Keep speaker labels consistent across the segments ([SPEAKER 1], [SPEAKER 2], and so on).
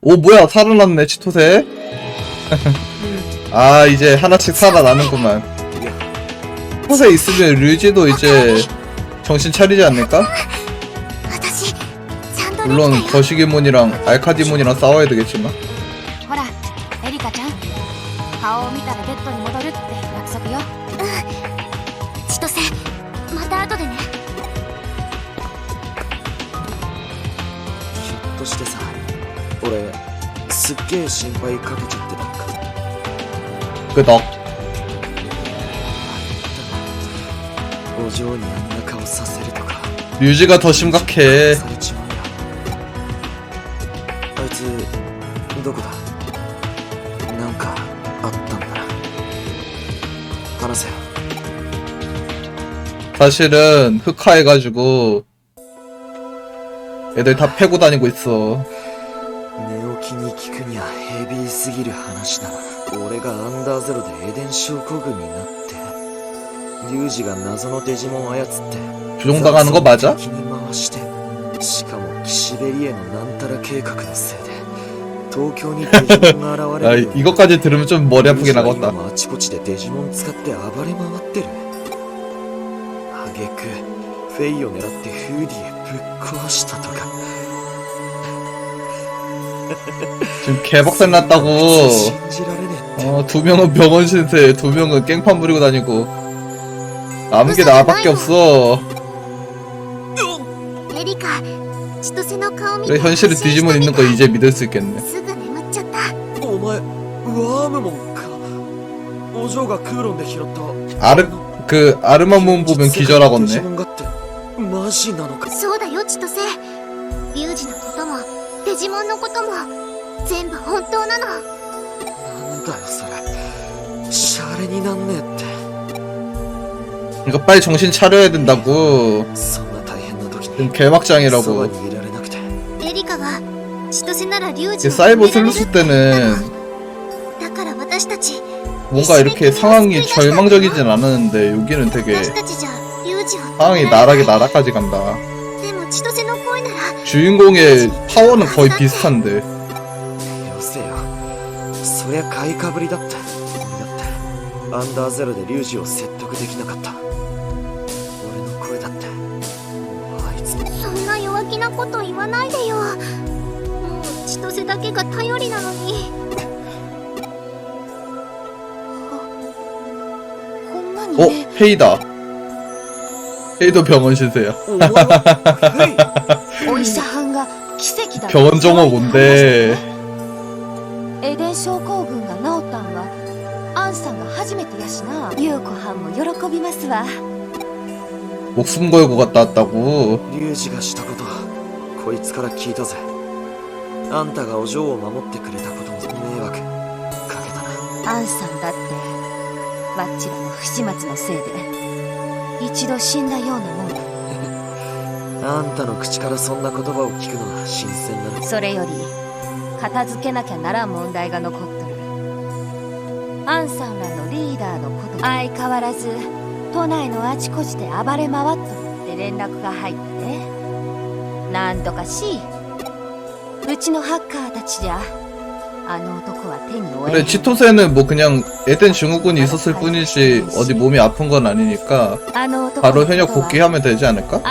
[SPEAKER 1] 오 뭐야 살아났네 치토세. 아 이제 하나씩 살아나는구만. 치토세 있으면 류지도 이제 정신 차리지 않을까? 물론 거시기몬이랑 알카디몬이랑 싸워야 되겠지만.
[SPEAKER 2] げえ心配かけちゃってたのか
[SPEAKER 1] 끄덕
[SPEAKER 2] お嬢にあんな顔させるとか
[SPEAKER 1] 류지가 더 심각해
[SPEAKER 2] されちまうよあいつどこだなんかあったんだな話せよ
[SPEAKER 1] 사실은 흑화해가지고 애들 다 패고 다니고 있어
[SPEAKER 2] 寝起きに聞くにはヘビーすぎる話だな俺がアンダーゼロでエデン症候群になってリュウジが謎のデジモン操って
[SPEAKER 1] 조종당하는 거 맞아?
[SPEAKER 2] 敵に回してしかも岸辺リエのなんたら計画のせいで東京にデジモンが現
[SPEAKER 1] 야
[SPEAKER 2] れる
[SPEAKER 1] 이것까지 들으면 좀 머리 아프긴
[SPEAKER 2] リュウジ
[SPEAKER 1] 하겠다
[SPEAKER 2] は今もあちこちでデジモン使って暴れ回ってる挙句フェイを狙ってフーディエぶっ壊したとか
[SPEAKER 1] 지금 개박살 났다고
[SPEAKER 2] 信じられねえって
[SPEAKER 1] 어, 두 명은 병원 신세, 두 명은 깽판 부리고 다니고. 남은 게 나밖에 없어.
[SPEAKER 3] エリカ千歳の顔見
[SPEAKER 1] 그래,
[SPEAKER 3] て
[SPEAKER 1] 현실에 디지몬 있는 거 이제 믿을 수 있겠네.
[SPEAKER 3] すぐ眠っちゃった
[SPEAKER 2] お前ワームモンかお嬢がクーロンで拾った
[SPEAKER 1] 아르, 그, 아르마몬 보면
[SPEAKER 2] デジ
[SPEAKER 1] 기절하겠네.
[SPEAKER 2] モンがってマジなのか
[SPEAKER 3] そうだよ千歳リュウジのことも デジモンのことも全部本当なの
[SPEAKER 2] なんだよそれシャレになんねえって
[SPEAKER 1] 그러니까 빨리 정신 차려야 된다고.
[SPEAKER 2] そんな大変な時
[SPEAKER 1] 지금
[SPEAKER 2] にそば
[SPEAKER 1] 개막장이라고.
[SPEAKER 2] にいられなくて
[SPEAKER 3] エリカが千歳ならリュウジ
[SPEAKER 1] 이게
[SPEAKER 3] を
[SPEAKER 1] 사이버
[SPEAKER 3] 止められる
[SPEAKER 1] 슬루스 때는
[SPEAKER 3] だから私たち
[SPEAKER 1] 뭔가 이렇게 상황이 절망적이진 않았는데 여기는 되게
[SPEAKER 3] 私たちじゃリュウジを止め
[SPEAKER 1] 상황이
[SPEAKER 3] られない
[SPEAKER 1] 나락에 나락까지 간다.
[SPEAKER 3] でも千歳の声なら
[SPEAKER 1] 주인공의 파워는 거의 비슷한데.
[SPEAKER 2] よせよそりゃ買いかぶりだってだってアンダーゼロでリュウジを説得できなかった俺の声だってもうあいつ
[SPEAKER 3] そんな弱気なこと言わないでよもう千歳だけが頼りなのにほほんまに
[SPEAKER 1] 어?
[SPEAKER 3] ね
[SPEAKER 1] 페이다. 페이도 병원 신세야.
[SPEAKER 2] お前ヘイ
[SPEAKER 3] お医者はんが奇跡だ
[SPEAKER 1] 병원 정어 뭔데?
[SPEAKER 3] エデン症候群が治ったんはアンさんが初めてやしな優子はんも喜びますわ
[SPEAKER 1] 목숨 걸고 갔다 왔다고.
[SPEAKER 2] リュウジがしたことこいつから聞いたぜあんたがお嬢を守ってくれたことも迷惑かけたな
[SPEAKER 3] アンさんだってわっちらの不始末のせいで一度死んだようなもんだ
[SPEAKER 2] あんたの口からそんな言葉を聞くのは新鮮だな
[SPEAKER 3] それより片付けなきゃならん問題が残っとるアンさんらのリーダーのこと相変わらず都内のあちこちで暴れ回っとるって連絡が入ってねなんとかしうちのハッカーたちじゃあの男は手に負え
[SPEAKER 1] 그래 치토세는 뭐 그냥 에덴 증후군이 있었을 뿐이지 어디 몸이 아픈 건 아니니까
[SPEAKER 3] あの男
[SPEAKER 1] 바로
[SPEAKER 3] のこと
[SPEAKER 1] 현역
[SPEAKER 3] は
[SPEAKER 1] 복귀하면 되지 않을까?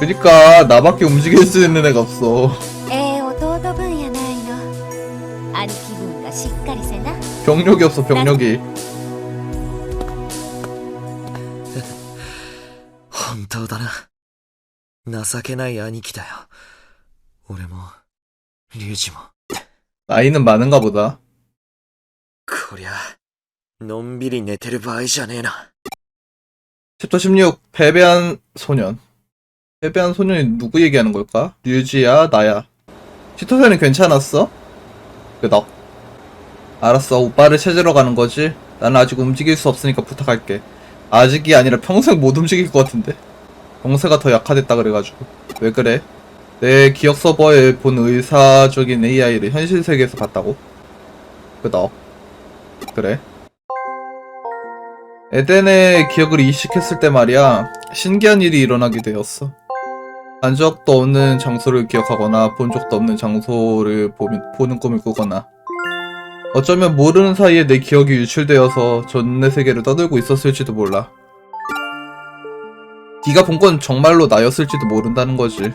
[SPEAKER 1] 그니까 나밖에 움직일 수 있는 애가 없어
[SPEAKER 3] ええ弟分やないの兄貴分がしっかりせな
[SPEAKER 1] 병력이 없어 병력이
[SPEAKER 2] 本当だな情けない兄貴だよ俺もリュウジも
[SPEAKER 1] 나이는 많은가 보다
[SPEAKER 2] こりゃのんびり寝てる場合じゃねえな
[SPEAKER 1] 챕터 16 패배한 소년 패배한 소년이 누구 얘기하는 걸까? 류지야 나야 치토세는 괜찮았어? 끄덕. 알았어, 오빠를 찾으러 가는 거지? 나는 아직 움직일 수 없으니까 부탁할게. 아직이 아니라 평생 못 움직일 것 같은데. 정세가 더 약화됐다 그래가지고. 왜 그래? 내 기억 서버에 본 의사적인 AI를 현실 세계에서 봤다고? 끄덕. 그래. 에덴의 기억을 이식했을 때 말이야, 신기한 일이 일어나게 되었어. 간 적도 없는 장소를 기억하거나 본 적도 없는 장소를 보, 보는 꿈을 꾸거나 어쩌면 모르는 사이에 내 기억이 유출되어서 전내 세계를 떠들고 있었을지도 몰라. 네가 본 건 정말로 나였을지도 모른다는 거지.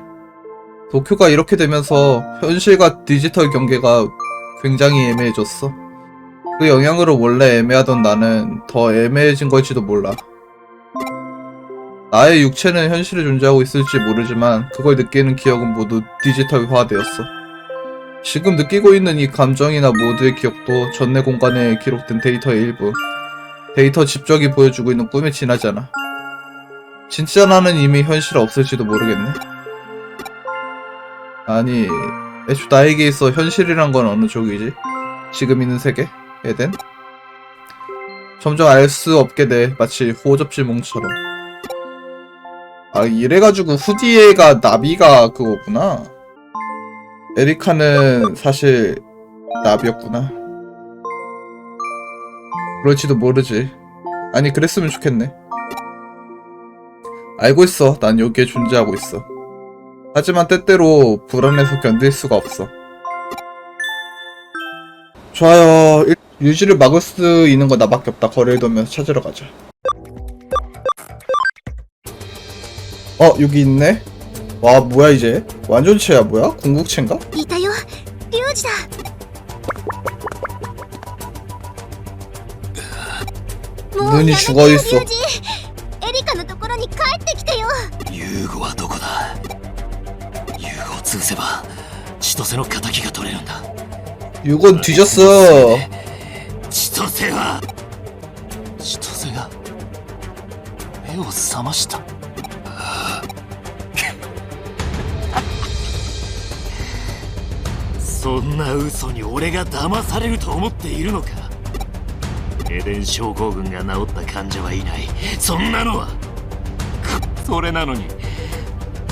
[SPEAKER 1] 도쿄가 이렇게 되면서 현실과 디지털 경계가 굉장히 애매해졌어. 그 영향으로 원래 애매하던 나는 더 애매해진 걸지도 몰라. 나의 육체는 현실에 존재하고 있을지 모르지만 그걸 느끼는 기억은 모두 디지털화되었어. 지금 느끼고 있는 이 감정이나 모두의 기억도 전내 공간에 기록된 데이터의 일부. 데이터 집적이 보여주고 있는 꿈에 지나잖아. 진짜 나는 이미 현실에 없을지도 모르겠네. 아니, 애초 나에게 있어 현실이란 건 어느 쪽이지? 지금 있는 세계? 에덴? 점점 알 수 없게 돼. 마치 호접지 몽처럼. 아, 이래가지고 후디에가 나비가 그거구나. 에리카는 사실 나비였구나. 그럴지도 모르지. 아니, 그랬으면 좋겠네. 알고 있어. 난 여기에 존재하고 있어. 하지만 때때로 불안해서 견딜 수가 없어. 좋아요. 일- 유지를 막을 수 있는 건 나밖에 없다. 거리를 두면서 찾으러 가자. 어, 여기 있네. 와, 뭐야 이제? 완전체야 뭐야? 궁극체인가?
[SPEAKER 4] いたよリュウジだもう
[SPEAKER 1] 눈이
[SPEAKER 4] やめて
[SPEAKER 1] 죽어
[SPEAKER 4] よリ
[SPEAKER 1] 있어.
[SPEAKER 4] ュウジエリカのところに帰ってきてよ
[SPEAKER 5] ユーゴはどこだユーゴを潰せば千歳の敵が取れるんだ
[SPEAKER 1] 유건 뒤졌어.
[SPEAKER 5] 千歳は千歳が目を覚ました そんな嘘に俺が騙されると思っているのかエデン症候群が治った患者はいないそんなのはそれなのに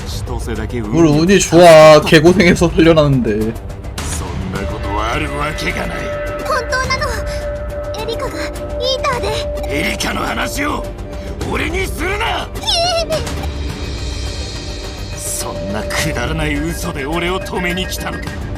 [SPEAKER 5] 千歳だけ運
[SPEAKER 1] 물 운이 좋아. 개고생해서 훈련하는데.
[SPEAKER 5] そんなことはあるわけがない
[SPEAKER 4] 本当なのエリカがイーターで
[SPEAKER 5] エリカの話を俺にするなそんなくだらない嘘で俺を止めに来たのか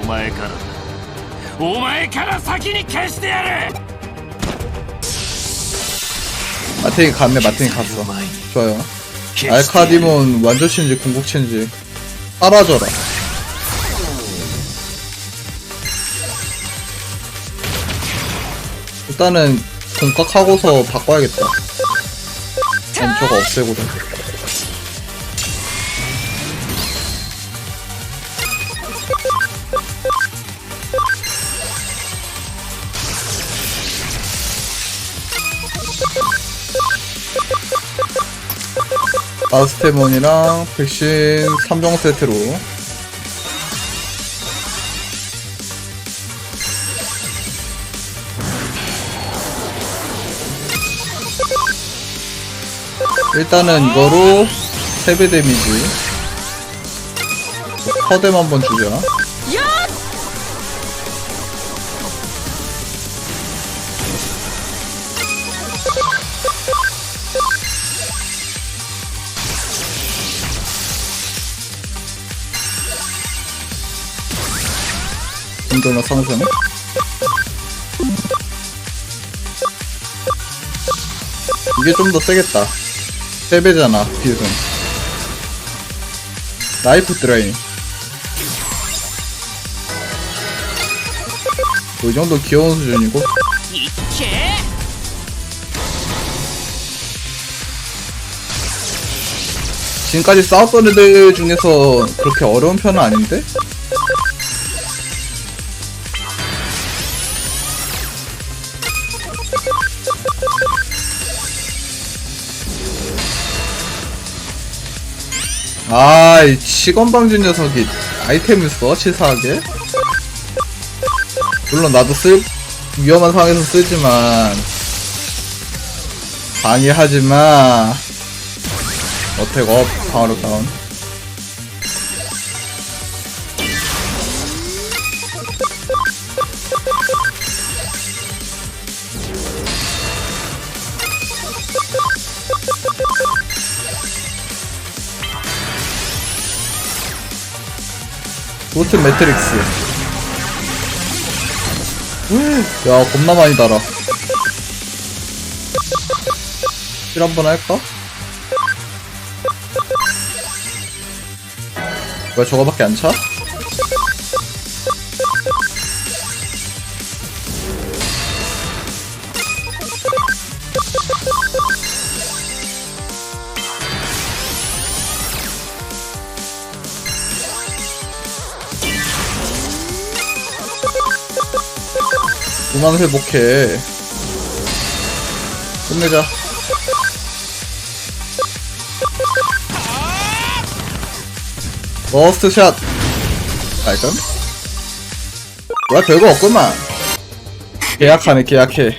[SPEAKER 5] お前からだお前から先に消してやる
[SPEAKER 1] 마탱이 갔네 마탱이 갔어
[SPEAKER 5] 前に
[SPEAKER 1] 좋아요
[SPEAKER 5] 消してやる
[SPEAKER 1] 알카디몬 완전체인지 궁극체인지 사라져라 일단은 공각하고서 바꿔야겠다 왼쪽가 없애고든 마스테몬이랑 백신 3종 세트로. 일단은 이거로 3배 데미지. 퍼뎀 한번 주자 힘들나 선수는? 이게 좀 더 세겠다. 세배잖아, 딜은. 라이프 드레인. 뭐이 정도 귀여운 수준이고. 지금까지 싸웠던 애들 중에서 그렇게 어려운 편은 아닌데? 아, 이 치건방진 녀석이 아이템을 써? 치사하게? 물론 나도 쓸, 위험한 상황에서 쓰지만, 방해하지 마. 어택 업, 방어력 다운. 로트 매트릭스. 야, 겁나 많이 달아. 실 한번 할까? 왜 저거밖에 안 차? 그만 회복해. 끝내자. 버스트 샷. 깔끔. 뭐야 별거 없구만. 계약하네 계약해.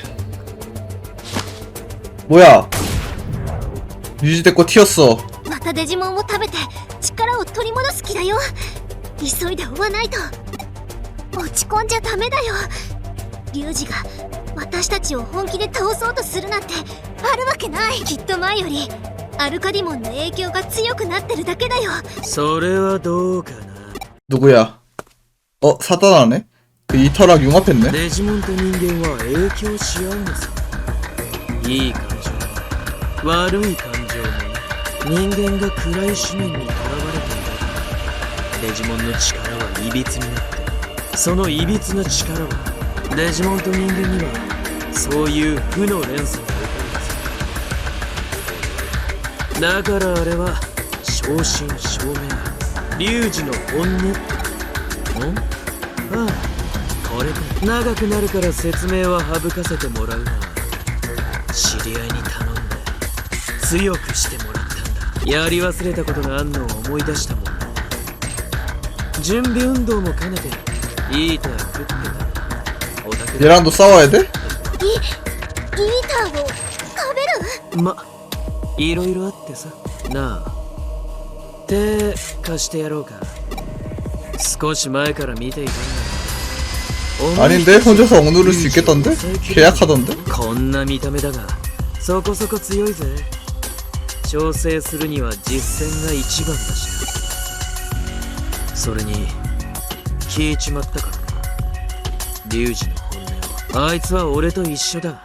[SPEAKER 1] 뭐야? 유지됐고 튀었어.
[SPEAKER 4] またデジモンを食べて力を取り戻す気だよ急いで追わないと落ち込んじゃダメだよ リュウジが私たちを本気で倒そうとするなんてあるわけないきっと前よりアルカディモンの影響が強くなってるだけだよ
[SPEAKER 6] それはどうかな
[SPEAKER 1] 누구야? 어 사단하네. 그 이터락 융합했네.
[SPEAKER 6] デジモンと人間は影響し合うのさいい感情も悪い感情もね人間が暗い思念にとらわれているデジモンの力はいびつになってそのいびつな力は デジモンと人間にはそういう負の連鎖が起こるんだだからあれは正真正銘リュウジの本音んああこれか長くなるから説明は省かせてもらうが知り合いに頼んで強くしてもらったんだやり忘れたことがあんのを思い出したもんな準備運動も兼ねていい手は食ってたお宅で
[SPEAKER 1] 얘랑도 싸워야 돼?
[SPEAKER 4] イイーターを食べる
[SPEAKER 6] まいろいろあってさなあ手貸してやろうか少し前から見ていたんだ
[SPEAKER 1] 아닌데 혼자서 억누를 수 있겠던데? 계약하던데?
[SPEAKER 6] こんな見た目だがそこそこ強いぜ調整するには実戦が一番だしなそれに聞いちまったからなリュウジの本音を あいつは俺と一緒だ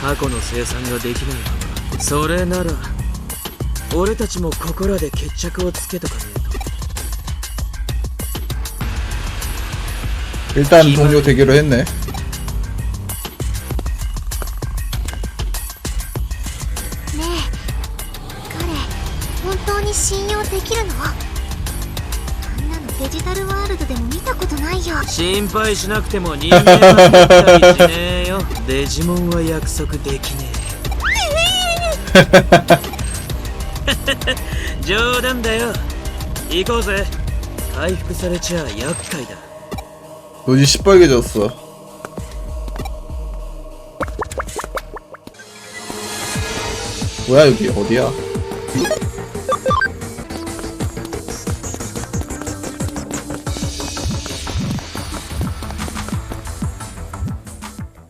[SPEAKER 6] 過去の生産ができないままそれなら俺たちもここらで決着をつけとかねえと
[SPEAKER 1] 일단 동료 되기로 했네.
[SPEAKER 6] 心配しなくても人間は絶対しねえよデジモンは約束できねえ冗談だよ行こうぜ回復されちゃ厄介だ
[SPEAKER 1] 눈이 시뻘개졌어. 뭐야 여기 어디야?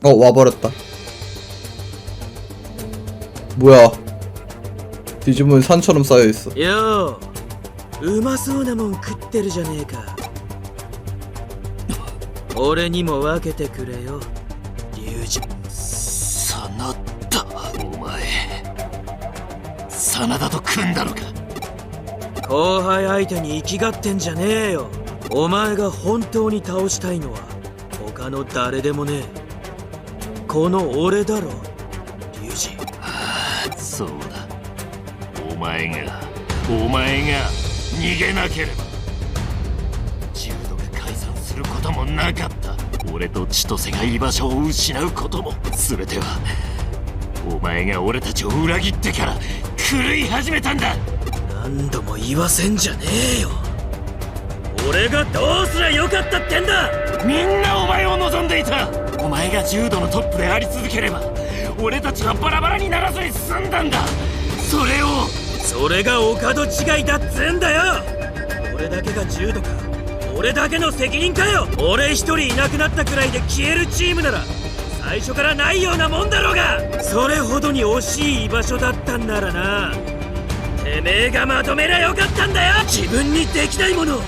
[SPEAKER 1] 어 와버렸다. 뭐야? 디지몬 산처럼 쌓여 있어.
[SPEAKER 6] よううまそうなもん食ってるじゃねえか俺にも分けてくれよリュウジ
[SPEAKER 5] 真田お前真田と組んだのか
[SPEAKER 6] 後輩相手に生きがってんじゃねえよお前が本当に倒したいのは 他の誰でもね この俺だろリュウジ。
[SPEAKER 5] そうだ。お前がお前が逃げなければ。柔道が解散することもなかった。俺と千歳が居場所を失うことも。全てはお前が俺たちを裏切ってから狂い始めたんだ。
[SPEAKER 6] 何度も言わせんじゃねえよ。俺がどうすりゃよかったってんだ。
[SPEAKER 5] みんなお前を望んでいたお前が柔道のトップであり続ければ俺たちはバラバラにならずに済んだんだ。それを
[SPEAKER 6] それがお門違いだっつんだよ。俺だけが柔道か俺だけの責任かよ。俺一人いなくなったくらいで消えるチームなら最初からないようなもんだろうが。それほどに惜しい居場所だったんならな。てめえがまとめりゃよかったんだよ。自分にできないものを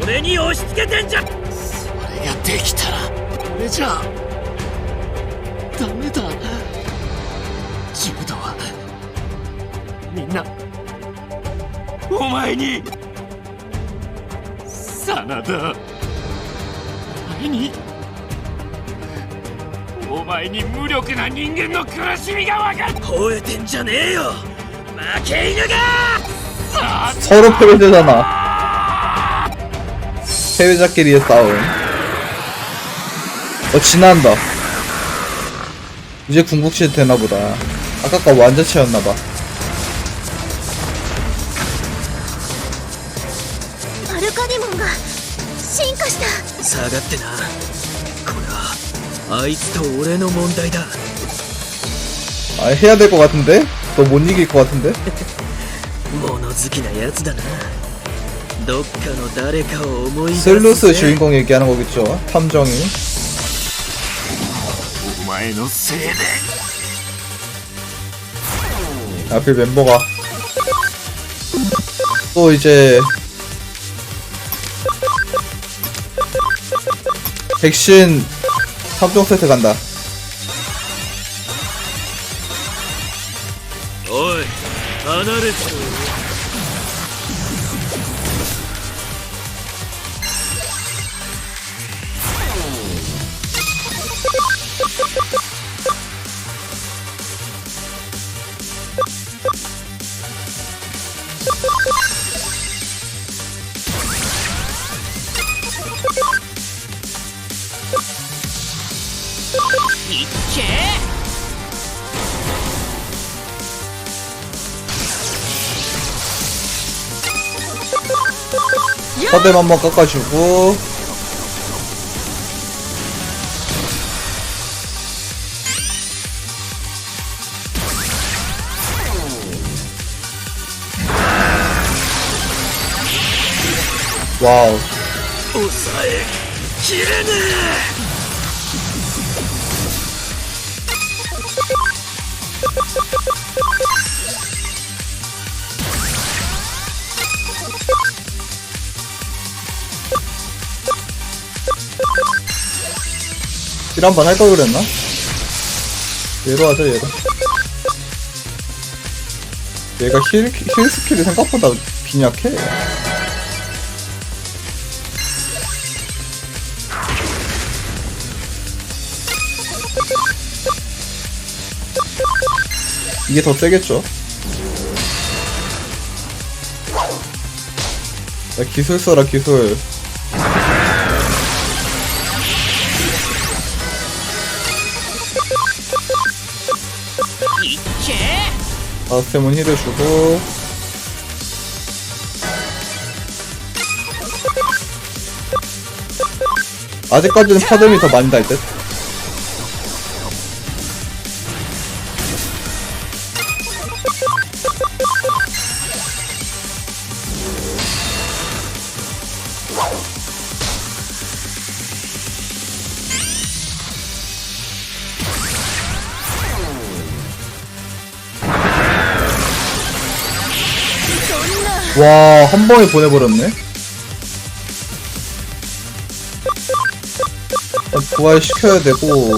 [SPEAKER 6] 俺に押し付けてんじゃ。ん
[SPEAKER 5] それができたら俺じゃダメだ柔道はみんなお前に真田お前にお前に無力な人間の苦しみがわかる
[SPEAKER 6] 吠えてんじゃねえよ負け犬が
[SPEAKER 5] さあ
[SPEAKER 1] 서로 패배자잖아. 패배자끼리의 싸움. 어, 지난다. 이제 궁극시 되나보다. 아까가 완전체였나봐.
[SPEAKER 4] アルカディモンが進化した
[SPEAKER 6] 下がってなこれはあいつと俺の問題だ
[SPEAKER 1] 아, 해야 될 것 같은데? 너 못 이길 것 같은데?
[SPEAKER 6] 物好きなやつだなどっかの誰かを思い出す
[SPEAKER 1] 셀루스
[SPEAKER 6] ぜ
[SPEAKER 1] 주인공 얘기하는 거겠죠. 탐정이.
[SPEAKER 5] お前のせいで
[SPEAKER 1] 앞에 멤버가 또 이제 백신 3종 세트 간다.
[SPEAKER 6] おい離れてろ
[SPEAKER 1] 서댐 한번 깎아주고 와우
[SPEAKER 6] 抑えきれね
[SPEAKER 1] 일한번 할 걸 그랬나? 얘로 하자 얘로 얘가 힐, 힐 스킬이 생각보다 빈약해 이게 더 세겠죠? 야, 기술 써라 기술 아스템은 힐을 주고 아직까지는 파뎀이 더 많이 달 듯? 와, 한 번에 보내버렸네? 일단 부활시켜야 되고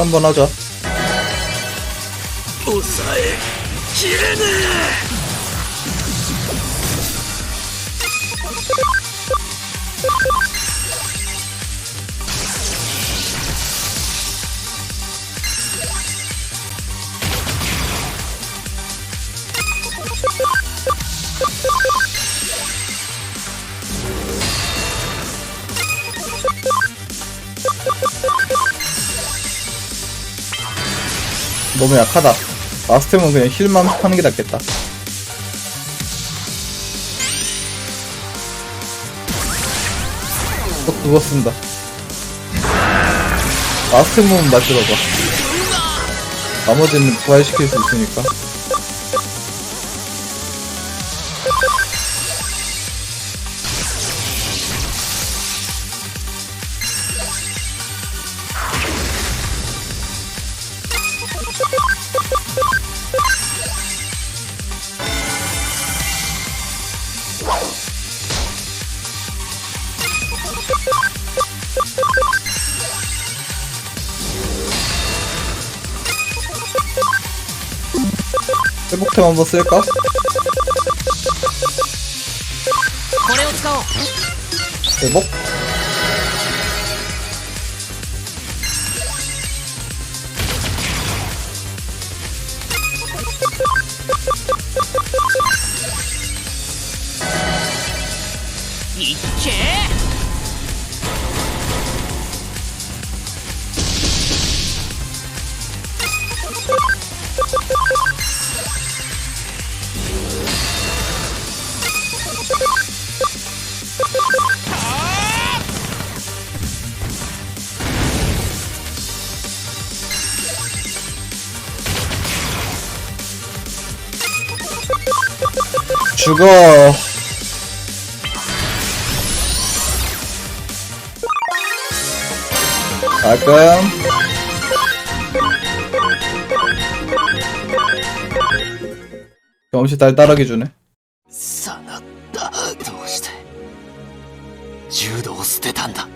[SPEAKER 1] 한번 하자.
[SPEAKER 6] 오사의 기회는
[SPEAKER 1] 너무 약하다. 마스템은 그냥 힐만 하는 게 낫겠다. 또 그거 쓴다. 마스템은 맞들어봐. 나머지는 부활시킬 수 있으니까. 僕手間ボすか？
[SPEAKER 7] これを使おう。
[SPEAKER 1] え僕 죽어. 가끔. 경험치 딸따라기 주네.
[SPEAKER 5] 下がったどうして柔道を捨てたんだ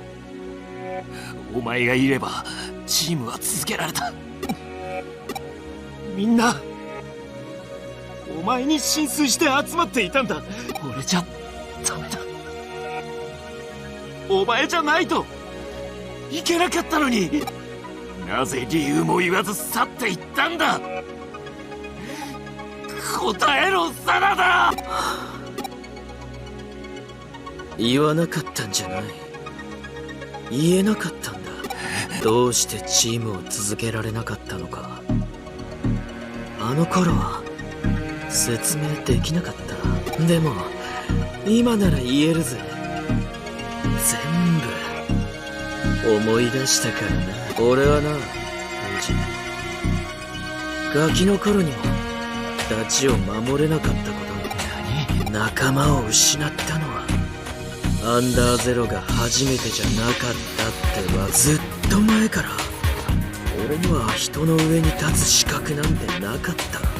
[SPEAKER 5] お前がいればチームは続けられたみんな お前に心酔して集まっていたんだ。俺じゃダメだ。お前じゃないと。いけなかったのに。なぜ理由も言わず去っていったんだ。答えろサラダ。
[SPEAKER 6] 言わなかったんじゃない。言えなかったんだ。どうしてチームを続けられなかったのか。あの頃は説明できなかった。でも今なら言えるぜ。全部思い出したからな。俺はな王子ガキの頃にもダチを守れなかったことに。仲間を失ったのはアンダーゼロが初めてじゃなかったってはずっと前から。俺には人の上に立つ資格なんてなかった。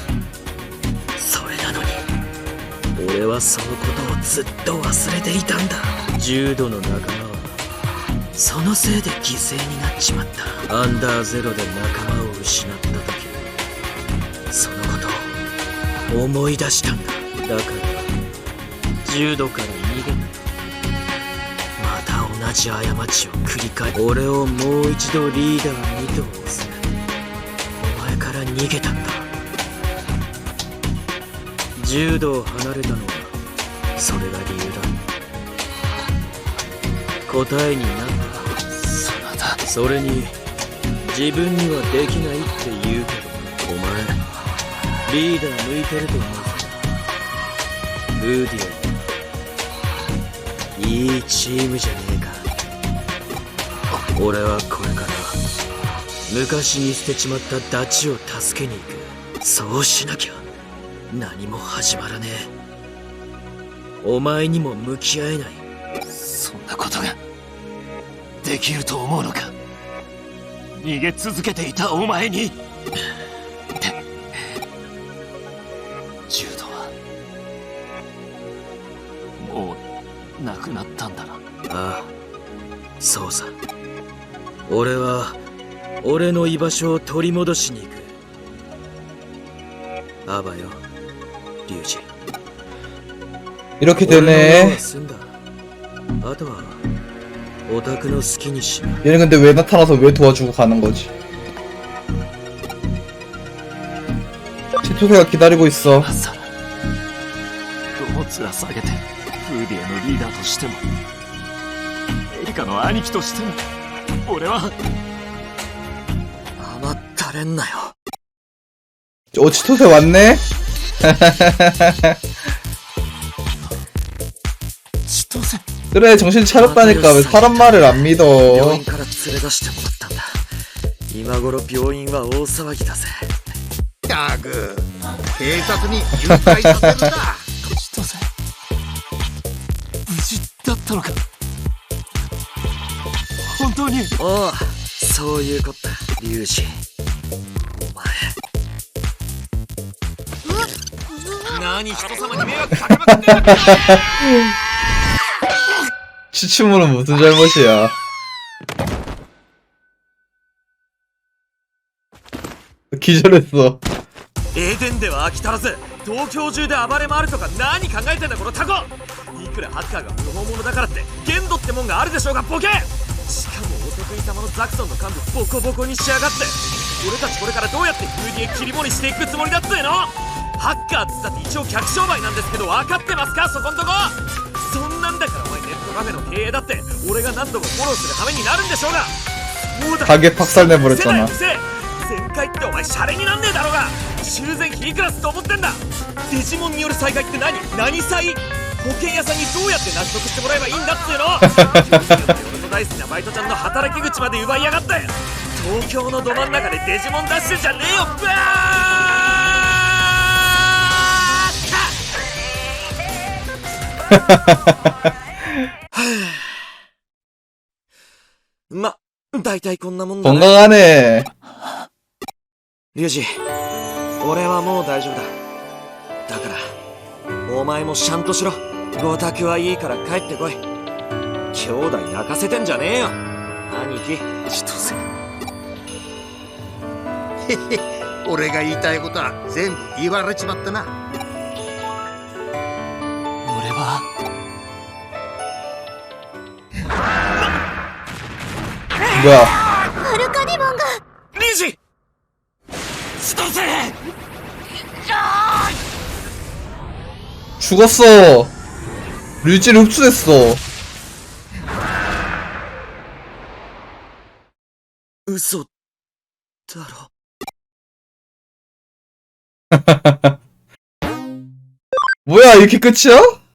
[SPEAKER 6] 俺はそのことをずっと忘れていたんだ。重度の仲間はそのせいで犠牲になっちまった。アンダーゼロで仲間を失った時そのことを思い出したんだ。だから重度から逃げた。また同じ過ちを繰り返俺をもう一度リーダーにと押すお前から逃げたんだ柔道離れたのはそれが理由だ答えになった
[SPEAKER 5] そらだ
[SPEAKER 6] それに自分にはできないって言うけどお前リーダー向いてると思う。ぞウーディオいいチームじゃねえか。俺はこれから昔に捨てちまったダチを助けに行く。そうしなきゃ。何も始まらねえ。お前にも向き合えない。
[SPEAKER 5] そんなことができると思うのか？逃げ続けていたお前に。柔道はもうなくなったんだな。
[SPEAKER 6] ああ。そうさ。俺は俺の居場所を取り戻しに行く。アバよ 이유지.
[SPEAKER 1] 이렇게 되네. 얘는 근데 왜 나타나서 왜 도와주고 가는 거지? 치토세가 기다리고 있어. 어 치토새 왔네? 그래 정신 차렸다니까 왜 사람 말을 안 믿어
[SPEAKER 8] 病院から連れ出してもらったんだ今頃病院は大騒ぎだぜ
[SPEAKER 9] ったく警察に誘拐させるな
[SPEAKER 5] 千歳無事だったのか本当に
[SPEAKER 8] おうそういうこったリュ
[SPEAKER 9] 何人様に迷惑かけまくってんだ
[SPEAKER 1] 치춤으로 무슨 잘못이야 기절했어
[SPEAKER 8] エデンでは飽き足らず東京中で暴れ回るとか何考えてんだこのタコいくらハッカーが無法者だからって限度ってもんがあるでしょうがボケしかもお得意様のザクソンの幹部ボコボコにしやがって俺たちこれからどうやってフーディエ切り盛りしていくつもりだっつうの ハッカーっつったって一応客商売なんですけど分かってますかそこんとこそんなんだからお前ネットカフェの経営だって俺が何度もフォローするためになるんでしょうがそうだ
[SPEAKER 1] 가게 박살내버렸잖아
[SPEAKER 8] 店だよ店全開ってお前シャレになんねえだろうが修繕費いくらすと思ってんだデジモンによる災害って何何災保険屋さんにどうやって納得してもらえばいいんだっつうの俺の大好きなバイトちゃんの働き口まで奪いやがって東京のど真ん中でデジモンダッシュじゃねえよバー ま、大体こんなもんだ、ね。
[SPEAKER 1] こんがね
[SPEAKER 8] リュウジ、俺はもう大丈夫だ。だから、お前もちゃんとしろ。ごたくはいいから帰ってこい。兄弟泣かせてんじゃねえよ。兄貴。
[SPEAKER 5] 一つ。
[SPEAKER 9] へへ、俺が言いたいことは全部言われちまったな。
[SPEAKER 5] 봐.
[SPEAKER 1] 뭐야?
[SPEAKER 4] 바르카니
[SPEAKER 8] 뭔가. 리지.
[SPEAKER 5] 스타세.
[SPEAKER 1] 죽었어. 리지를 흡수했어.
[SPEAKER 8] 웃소 따로.
[SPEAKER 1] 뭐야 이렇게 끝이야?